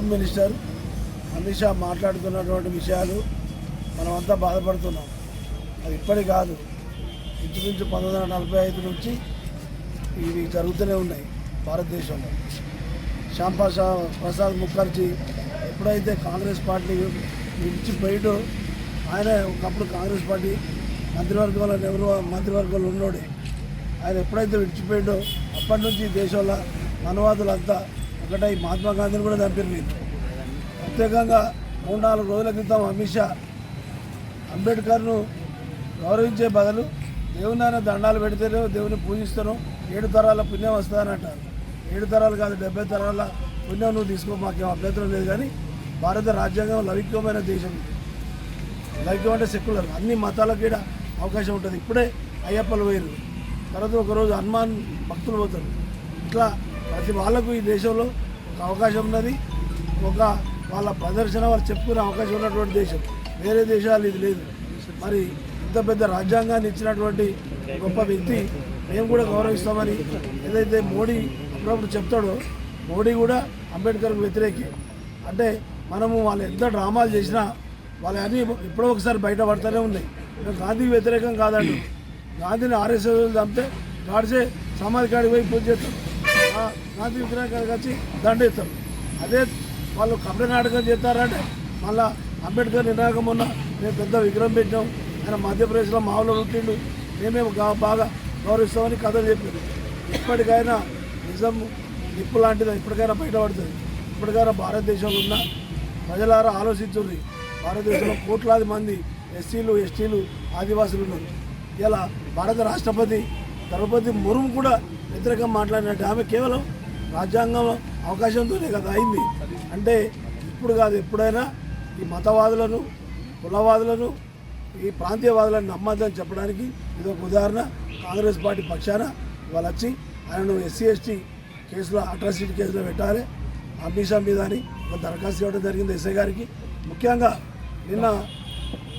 Home minister Amit Shah మాట్లాడుతున్నటువంటి విషయాలు మనమంతా బాధపడుతున్నాం. అది ఇప్పటి కాదు. ఇంచుమించు పంతొమ్మిది వందల నలభై ఐదు నుంచి ఇవి జరుగుతూనే ఉన్నాయి భారతదేశంలో. శ్యాంపా ప్రసాద్ ముఖర్జీ ఎప్పుడైతే కాంగ్రెస్ పార్టీ విడిచిపోయాడో ఆయన ఒకప్పుడు కాంగ్రెస్ పార్టీ మంత్రివర్గంలో నెహ్రూ మంత్రివర్గంలో ఉన్నోడే. ఆయన ఎప్పుడైతే విడిచిపోయాడో అప్పటి నుంచి దేశంలో మనవాదులంతా ఒకటై మహాత్మా గాంధీని కూడా చంపారు మీరు ప్రత్యేకంగా మూడు నాలుగు రోజుల క్రితం అమిత్ షా అంబేద్కర్ను గౌరవించే బదులు దేవుని ఆయన దండాలు పెడితేనే దేవుని పూజిస్తాను. ఏడు తరాల పుణ్యం వస్తుందని అంటారు ఏడు తరాలు కాదు డెబ్బై తరాల పుణ్యం నువ్వు తీసుకో మాకేం అభ్యంతరం లేదు కానీ భారత రాజ్యాంగం లౌకికమైన దేశం ఇది. లౌకికం అంటే సెక్యులర్ అన్ని మతాలకు కూడా అవకాశం ఉంటుంది. ఇప్పుడే అయ్యప్పలు పోయారు తర్వాత ఒకరోజు హనుమాన్ భక్తులు పోతారు. ఇట్లా ప్రతి వాళ్ళకు ఈ దేశంలో ఒక అవకాశం ఉన్నది. ఒక వాళ్ళ ప్రదర్శన వాళ్ళు చెప్పుకునే అవకాశం ఉన్నటువంటి దేశం. వేరే దేశాలు ఇది లేదు. మరి ఇంత పెద్ద రాజ్యాంగాన్ని ఇచ్చినటువంటి గొప్ప వ్యక్తి మేము కూడా గౌరవిస్తామని ఏదైతే మోడీ అప్పుడప్పుడు చెప్తాడో మోడీ కూడా అంబేద్కర్కు వ్యతిరేకి. అంటే మనము వాళ్ళు ఎంత డ్రామాలు చేసినా వాళ్ళ అన్నీ ఎప్పుడో ఒకసారి బయటపడుతూనే ఉన్నాయి. మేము గాంధీకి వ్యతిరేకం కాదండి. గాంధీని ఆర్ఎస్ఎస్ చంపితే గాడ్సే సమాధి కాడికి పోయి పూజ చేస్తాం గాంధీ విగ్రహానికి వచ్చి దండేస్తారు. అదే వాళ్ళు కపడ నాటకం చేస్తారంటే మళ్ళా అంబేద్కర్ నిర్ణాయకం ఉన్న మేము పెద్ద విగ్రహం పెట్టినాం. ఆయన మధ్యప్రదేశ్లో మామూలు పుట్టిండు మేమేమో బాగా గౌరవిస్తామని కథలు చెప్పారు. ఇప్పటికైనా నిజం నిప్పు లాంటిది ఇప్పటికైనా బయటపడుతుంది. ఇప్పటికైనా భారతదేశంలో ఉన్న ప్రజలారా ఆలోచించుంది భారతదేశంలో కోట్లాది మంది ఎస్సీలు ఎస్టీలు ఆదివాసులు ఉన్నారు. ఇలా భారత రాష్ట్రపతి ద్రౌపది మురుము కూడా వ్యతిరేకంగా మాట్లాడినట్టు ఆమె కేవలం రాజ్యాంగం అవకాశంతోనే కదా అయింది. అంటే ఇప్పుడు కాదు ఎప్పుడైనా ఈ మతవాదులను కులవాదులను ఈ ప్రాంతీయవాదులను నమ్మద్దని చెప్పడానికి ఇది ఒక ఉదాహరణ. కాంగ్రెస్ పార్టీ పక్షాన వాళ్ళు వచ్చి ఆయనను ఎస్సీ ఎస్టీ కేసులో అట్రాసిటీ కేసులో పెట్టాలి. అమిషా మీద అని ఒక దరఖాస్తు ఇవ్వడం జరిగింది ఎస్ఐ గారికి. ముఖ్యంగా నిన్న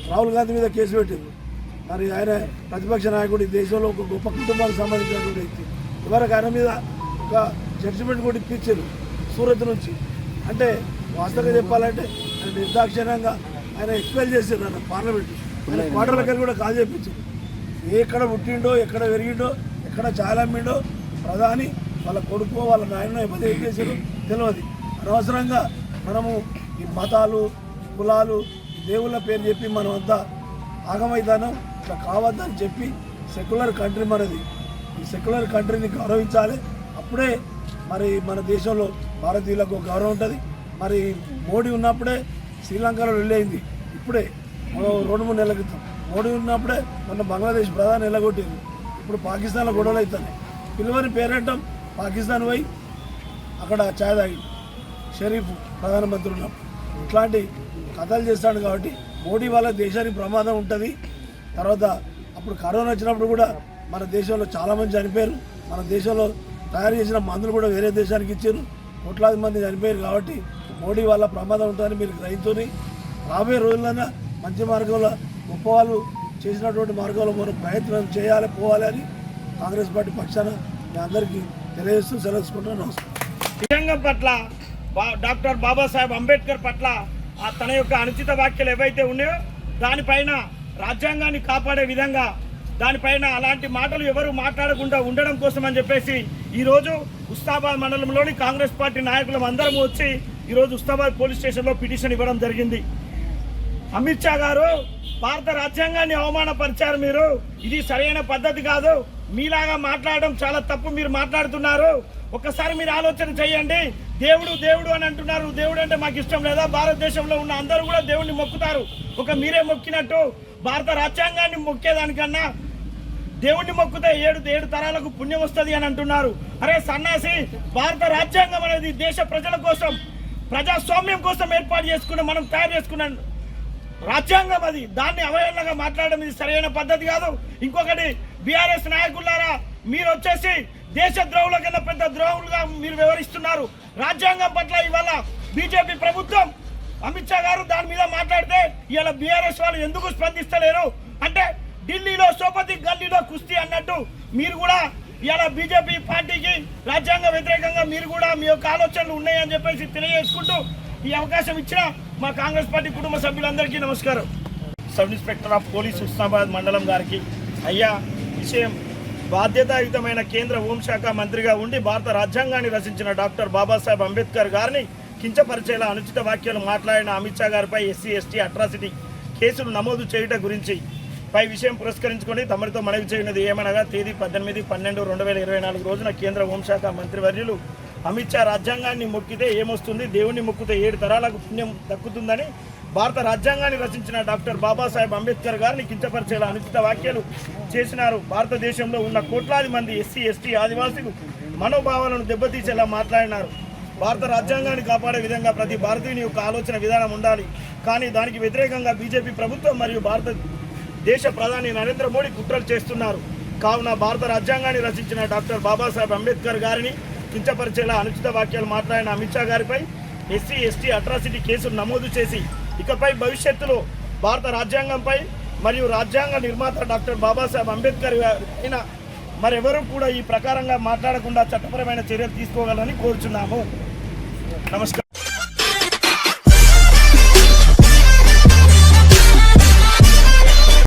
రాహుల్ గాంధీ మీద కేసు పెట్టింది మరి ఆయన ప్రతిపక్ష నాయకుడు ఈ దేశంలో ఒక గొప్ప కుటుంబానికి సంబంధించినటువంటి వ్యక్తి. ఇవరకు ఆయన మీద ఒక జడ్జిమెంట్ కూడా ఇప్పించారు సూరత్ నుంచి. అంటే వాస్తవంగా చెప్పాలంటే ఆయన నిర్దాక్షిణ్యంగా ఆయన ఎక్స్పెల్ చేశారు ఆయన పార్లమెంట్ ఆయన క్వార్టర్లకి కూడా కాల్ చేయించారు ఎక్కడ పుట్టిండో ఎక్కడ పెరిగిండో ఎక్కడ చాలమ్మిండో ప్రధాని వాళ్ళ కొడుకు వాళ్ళ నాయన ఇబ్బంది ఏం చేశారు తెలియదు అనవసరంగా మనము ఈ మతాలు కులాలు దేవుళ్ళ పేరు చెప్పి మనం అంతా ఆగమైతానం ఇట్లా కావద్దని చెప్పి సెక్యులర్ కంట్రీ మనది. ఈ సెక్యులర్ కంట్రీని గౌరవించాలి. అప్పుడే మరి మన దేశంలో భారతీయులకు గౌరవం ఉంటుంది. మరి మోడీ ఉన్నప్పుడే శ్రీలంకలో వెళ్ళయింది ఇప్పుడే మనం రెండు మూడు నెలల క్రితం మోడీ ఉన్నప్పుడే మన బంగ్లాదేశ్ ప్రధాని నిలగొట్టింది. ఇప్పుడు పాకిస్తాన్లో గొడవలు అవుతున్నాయి. పిలువని పేరెంటం పాకిస్తాన్ పోయి అక్కడ ఛాయ్ తాగింది. షరీఫ్ ప్రధానమంత్రి ఉన్నప్పుడు ఇట్లాంటి కథలు చేస్తాడు కాబట్టి మోడీ వల్ల దేశానికి ప్రమాదం ఉంటుంది. తర్వాత అప్పుడు కరోనా వచ్చినప్పుడు కూడా మన దేశంలో చాలామంది చనిపోయారు. మన దేశంలో తయారు చేసిన మందులు కూడా వేరే దేశానికి ఇచ్చారు. కోట్లాది మంది చనిపోయారు కాబట్టి మోడీ వల్ల ప్రమాదం ఉంటుందని మీరు గ్రహించుకొని రాబోయే రోజులైనా మంచి మార్గంలో గొప్ప వాళ్ళు చేసినటువంటి మార్గంలో మనం ప్రయత్నం చేయాలి పోవాలి అని కాంగ్రెస్ పార్టీ పక్షాన మీ అందరికీ తెలియజేస్తూ సెలవుకుంటున్నాను నమస్కారం. రాజ్యాంగం పట్ల బా- డాక్టర్ బాబాసాహెబ్ అంబేద్కర్ పట్ల తన యొక్క అనుచిత వ్యాఖ్యలు ఏవైతే ఉన్నాయో దానిపైన రాజ్యాంగాన్ని కాపాడే విధంగా దానిపైన అలాంటి మాటలు ఎవరు మాట్లాడకుండా ఉండడం కోసం అని చెప్పేసి ఈరోజు ఉస్తాబాద్ మండలంలోని కాంగ్రెస్ పార్టీ నాయకులం అందరం వచ్చి ఈరోజు ఉస్తాబాద్ పోలీస్ స్టేషన్లో పిటిషన్ ఇవ్వడం జరిగింది. అమిత్ షా గారు భారత రాజ్యాంగాన్ని అవమానపరిచారు మీరు. ఇది సరైన పద్ధతి కాదు. మీలాగా మాట్లాడడం చాలా తప్పు మీరు మాట్లాడుతున్నారు. ఒక్కసారి మీరు ఆలోచన చేయండి. దేవుడు దేవుడు అని అంటున్నారు. దేవుడు అంటే మాకు ఇష్టం లేదా? భారతదేశంలో ఉన్న అందరూ కూడా దేవుడిని మొక్కుతారు. ఒక మీరే మొక్కినట్టు భారత రాజ్యాంగాన్ని మొక్కేదానికన్నా దేవుణ్ణి మొక్కుతే ఏడు ఏడు తరాలకు పుణ్యం వస్తుంది అని అంటున్నారు. అరే సన్నాసి భారత రాజ్యాంగం అనేది దేశ ప్రజల కోసం ప్రజాస్వామ్యం కోసం ఏర్పాటు చేసుకున్న మనం తయారు చేసుకున్న రాజ్యాంగం అది. దాన్ని అవహేళనగా మాట్లాడడం ఇది సరైన పద్ధతి కాదు. ఇంకొకటి బీఆర్ఎస్ నాయకులారా మీరు వచ్చేసి దేశ ద్రోహుల కింద పెద్ద ద్రోహులుగా మీరు వివరిస్తున్నారు రాజ్యాంగం పట్ల ఇవాళ బీజేపీ ప్రభుత్వం అమిత్ షా గారు దాని మీద మాట్లాడితే ఇలా బీఆర్ఎస్ వాళ్ళు ఎందుకు స్పందిస్తలేరు? అంటే ఢిల్లీలో సోపతి గల్లీలో కుస్తీ అన్నట్టు మీరు కూడా ఇలా బీజేపీ పార్టీకి రాజ్యాంగ వ్యతిరేకంగా మీరు కూడా మీ యొక్క ఆలోచనలు ఉన్నాయని చెప్పేసి తెలియజేసుకుంటూ ఈ అవకాశం ఇచ్చిన మా కాంగ్రెస్ పార్టీ కుటుంబ సభ్యులందరికీ నమస్కారం. Sub inspector of police Husnabad మండలం గారికి. అయ్యా విషయం బాధ్యతాయుతమైన కేంద్ర హోంశాఖ మంత్రిగా ఉండి భారత రాజ్యాంగాన్ని రచించిన డాక్టర్ బాబాసాహెబ్ అంబేద్కర్ గారిని కించపరిచేలా అనుచిత వ్యాఖ్యలు మాట్లాడిన అమిత్ షా గారిపై ఎస్సీ ఎస్టీ అట్రాసిటీ కేసులు నమోదు చేయుట గురించి పై విషయం పురస్కరించుకొని తమరితో మనవి చేయనది ఏమనగా తేదీ పద్దెనిమిది పన్నెండు రెండు వేల ఇరవై నాలుగు రోజున కేంద్ర హోంశాఖ మంత్రివర్యులు అమిత్ షా రాజ్యాంగాన్ని మొక్కితే ఏమొస్తుంది? దేవుణ్ణి మొక్కితే ఏడు తరాలకు పుణ్యం దక్కుతుందని భారత రాజ్యాంగాన్ని రచించిన డాక్టర్ బాబాసాహెబ్ అంబేద్కర్ గారిని కించపరిచేలా అనుచిత వ్యాఖ్యలు చేసినారు. భారతదేశంలో ఉన్న కోట్లాది మంది ఎస్సీ ఎస్టీ ఆదివాసీలు మనోభావాలను దెబ్బతీసేలా మాట్లాడినారు. భారత రాజ్యాంగాన్ని కాపాడే విధంగా ప్రతి భారతీయుని యొక్క ఆలోచన విధానం ఉండాలి. కానీ దానికి వ్యతిరేకంగా బీజేపీ ప్రభుత్వం మరియు భారత దేశ ప్రధాని నరేంద్ర మోడీ కుట్రలు చేస్తున్నారు. కావున భారత రాజ్యాంగాన్ని రచించిన డాక్టర్ బాబాసాహెబ్ అంబేద్కర్ గారిని కించపరిచేలా అనుచిత వ్యాఖ్యలు మాట్లాడిన అమిత్ షా గారిపై ఎస్సీ ఎస్టీ అట్రాసిటీ కేసులు నమోదు చేసి ఇకపై భవిష్యత్తులో భారత రాజ్యాంగంపై మరియు రాజ్యాంగ నిర్మాత డాక్టర్ బాబాసాహెబ్ అంబేద్కర్ గారి మరెవరూ కూడా ఈ ప్రకారంగా మాట్లాడకుండా చట్టపరమైన చర్యలు తీసుకోగలని కోరుచున్నాము. నమస్కారం